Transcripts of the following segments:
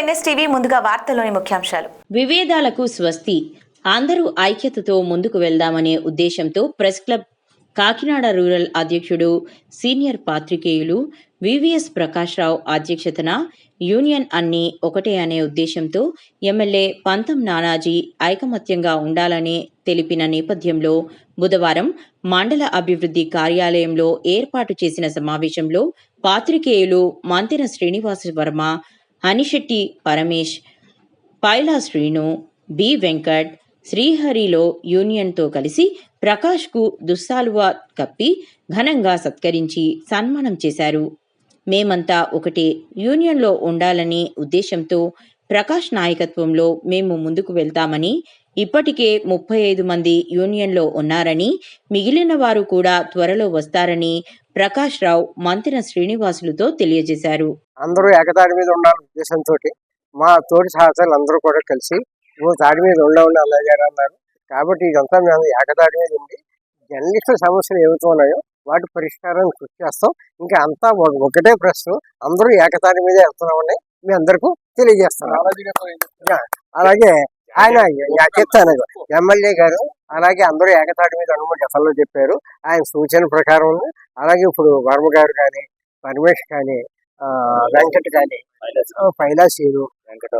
వివేదాలకు ముందుగా ముఖ్యాంశాలు. స్వస్తి. అందరూ ఐక్యతతో ముందుకు వెళ్దామనే ఉద్దేశంతో ప్రెస్ క్లబ్ కాకినాడ రూరల్ అధ్యక్షుడు సీనియర్ పాత్రికేయులు వివిఎస్ ప్రకాశ్రావు అధ్యక్షతన యూనియన్ అన్ని ఒకటే అనే ఉద్దేశంతో ఎమ్మెల్యే పంతం నానాజీ ఐకమత్యంగా ఉండాలని తెలిపిన నేపథ్యంలో బుధవారం మండల అభివృద్ధి కార్యాలయంలో ఏర్పాటు చేసిన సమావేశంలో పాత్రికేయులు మంతెన శ్రీనివాస వర్మ హనిశెట్టి పరమేష్ పైలా శ్రీను బి వెంకట్ శ్రీహరిలో యూనియన్తో కలిసి ప్రకాష్కు దుస్సాలువా కప్పి ఘనంగా సత్కరించి సన్మానం చేశారు. మేమంతా ఒకటే యూనియన్లో ఉండాలనే ఉద్దేశంతో ప్రకాష్ నాయకత్వంలో మేము ముందుకు వెళ్తామని ఇప్పటికే ముప్పై ఐదు మంది యూనియన్లో ఉన్నారని మిగిలిన వారు కూడా త్వరలో వస్తారని ప్రకాష్ రావు మంతెన శ్రీనివాసులతో తెలియజేశారు. అందరూ ఏకతాటి మీద ఉండాలనే ఉద్దేశంతో మా తోటి సహచరులు అందరూ కూడా కలిసి ఓ తాటి మీద ఉండవండి అన్నయ్య గారు అన్నారు. కాబట్టి ఇదంతా మేము ఏకతాటి మీద ఉండి జర్నలిస్టుల సమస్యలు ఏవైతే ఉన్నాయో వాటి పరిష్కారానికి కృషి చేస్తాం. ఇంకా అంతా ఒక- ఒకటే ప్రశ్న అందరూ ఏకతాటి మీద వెళ్తున్నామని మీ అందరికీ తెలియజేస్తున్నాం. యా, అలాగే ఆయన యా, చెప్తాను ఎమ్మెల్యే గారు అలాగే అందరూ ఏకతాటి మీద అనుమతి గతంలో చెప్పారు. ఆయన సూచన ప్రకారం అలాగే ఇప్పుడు వర్మ గారు కానీ పరమేష్ కానీ ఆ, వెంకట్ కానీ ఆ, పైలాసీను వెంకట.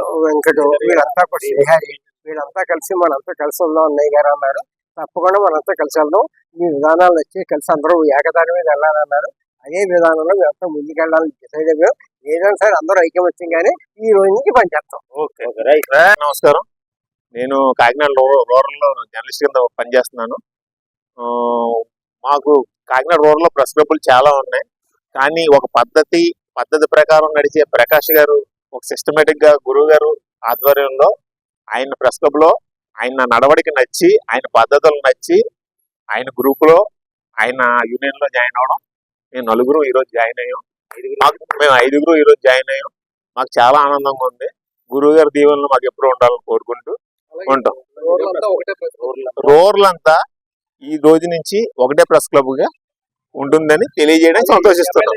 వీళ్ళంతా కూడా శ్రీహరి వీళ్ళంతా కలిసి మనంతా కలిసి ఉందాం అన్నయ్య గారు అన్నారు. తప్పకుండా మనంతా కలిసి వెళ్దాం. మీ విధానాలు వచ్చి కలిసి అందరూ ఏకదాని మీద వెళ్ళాలన్నారు. అదే విధానంలో మేమంతా ముందుకెళ్ళాలని డిసైడ్ అయ్యాం. ఏదైనా సరే అందరూ ఐకమత్యంగానే ఈ రోజు నుంచి పనిచేస్తాం. ఓకే. రైట్. నమస్కారం. నేను కాకినాడ రూరల్ రూరల్లో జర్నలిస్ట్ కింద పనిచేస్తున్నాను. మాకు కాకినాడ రూరల్లో ప్రెస్ క్లబ్లు చాలా ఉన్నాయి. కానీ ఒక పద్ధతి పద్ధతి ప్రకారం నడిచే ప్రకాష్ గారు ఒక సిస్టమేటిక్గా గురువు గారు ఆధ్వర్యంలో ఆయన ప్రెస్ క్లబ్లో ఆయన నడవడికి నచ్చి ఆయన పద్ధతులు నచ్చి ఆయన గ్రూప్లో ఆయన యూనియన్లో జాయిన్ అవడం మేము నలుగురు ఈరోజు జాయిన్ అయ్యాం. మేము ఐదుగురు ఈరోజు జాయిన్ అయ్యాం. మాకు చాలా ఆనందంగా ఉంది. గురువు గారి దీవెనలు మాకు ఎప్పుడు ఉండాలని కోరుకుంటూ ఉంటాం. రోర్లు అంతా ఈ రోజు నుంచి ఒకటే ప్రెస్ క్లబ్గా ఉంటుందని తెలియజేయడం సంతోషిస్తున్నాం.